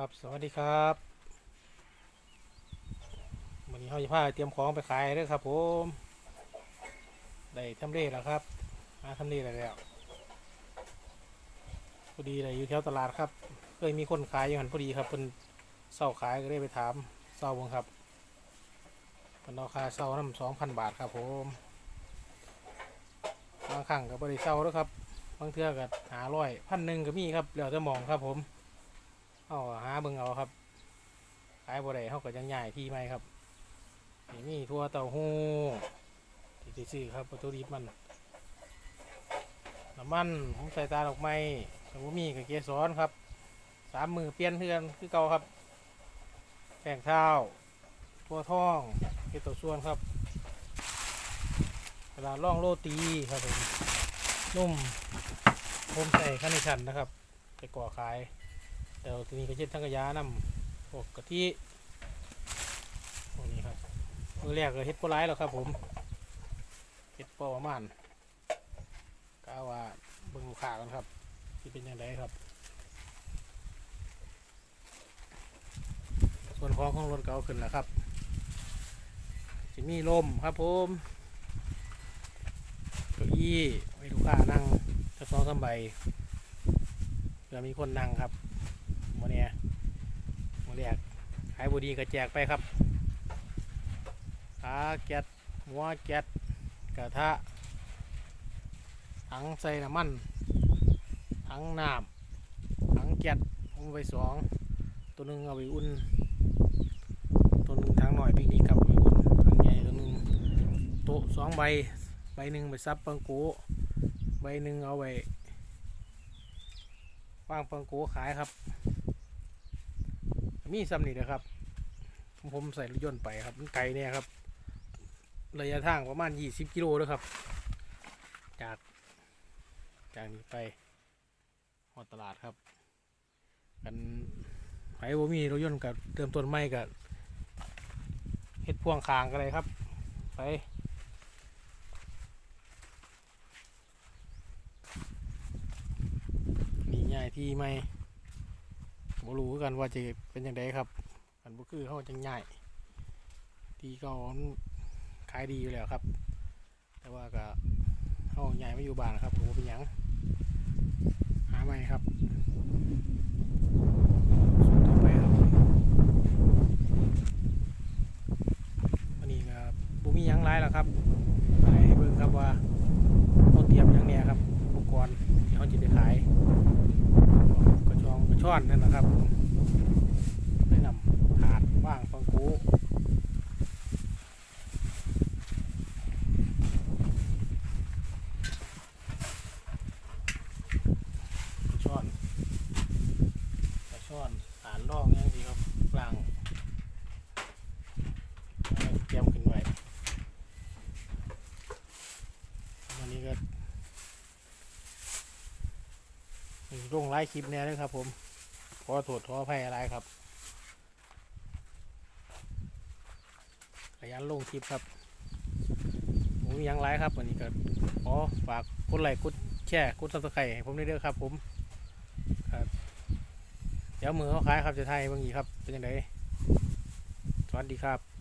ครับสวัสดีครับวันนี้เขาจะพาเตรียมของไปขายเด้อครับผมได้ทำเลแล้วครับมาทำเลแล้วพอดีเลยอยู่แถวตลาดครับเคยมีคนขายอยู่หันพอดีครับเป็นเศร้าขายก็เลยไปถามเศร้าบังครับเป็นราคาเศร้าน้ำสองพันบาทครับผมบางครั้งก็บริเศร้าแล้วครับบางเทื่อก็หาร้อยพันหนึ่งก็มีครับแล้วแต่หมองครับผม เอาหาเบิ่งเอาครับขายบ่ได้เขาก็ยังใหญ่ที่ไหมครับนี่มีทั่วเต้าหู้ที่ซื้อครับวัตถุดิบมันน้ำมันผมใส่ตาดอกไม้แต่ว่ามีกับเกสรครับสามมือเปลี่ยนเพื่อนคือเก่าครับแป้งเท้าทั่วท่องเกตัวส่วนครับเวลาล่องโรตีครับผมนุ่มผมใส่ขั้นในชันนะครับ ไปก่อขาย เดี๋ยวทีนี้ก็เช็ดทั้งกระยานำพวกกะทิพวกนี้ครับมือแรกก็เฮ็ดโปรไลแล้วครับ ผมเฮ็ดโปรประมาณก้าว่าเบิ่งลูกค้ากันครับที่เป็นยังไงครับ ส่วนของของรถเก่าขึ้นแล้วครับจะมีลมครับผมเก้าอี้ไว้ลูกค้านั่งจะสองสามใบเผื่อมีคนนั่งครับ แรกขายบุดีก็แจกไปครับขาแก๊สหัวแก๊สกระทะถังใส่น้ำมันถังน้ำถังแก๊สผมไปสองตัวหนึ่งเอาไปอุ่น ตัวหนึ่งถังหน่อยปิกนิกกับไปอุ่นถังใหญ่ตัวหนึ่งโต๊ะสองใบใบหนึ่งไปซับปังโกใบหนึ่งเอาไว้วางปังโกขายครับ มีซ้ำนี่นะครับ ผมใส่รถยนต์ไปครับมันไกลเนี่ยครับ ระยะทางประมาณ 20 กิโลเลยครับ จากจากนี้ไปหอตลาดครับ กันไผ่บ่มีรถยนต์กับเริ่มต้นใหม่กับเฮ็ดพ่วงคางกันเลยครับ ไปมีง่ายที่ไม่ บรู้คือกันว่าจะเป็นยังไงครับอันบ่คือเขาจังง่ายที่ก็ขายดีอยู่แล้วครับ แต่ว่าก็เขาใหญ่ไม่อยู่บ้านครับผมเป็นหยังหาไม่ครับสุดต่อไปครับวันนี้ก็บุมียังไรแล้วครับไปเบิ่งครับว่าเขาเตรียมยังเนี่ยครับอุปกรณ์ที่เขาจะไปขาย องกระช่อนนั่นนะครับไปนำถาดว่างฟังกูระช่อนกระช่อนฐานรองอยังดีครับกลางเตรียมขึ้นไว้วันนี้ก็ ลงไลฟ์คลิปแน่เลยครับ ผมขอโทษขออภัยอะไรครับขยันลงคลิปครับผมยังไลฟ์ครับวันนี้ก็ขอฝากกดไลค์กดแชร์กดซับสไครต์ให้ผมด้วยเด้อครับ ผมครับเดี๋ยวมือเขาขายครับจะไทยบางทีครับเป็นยังไงสวัสดีครับ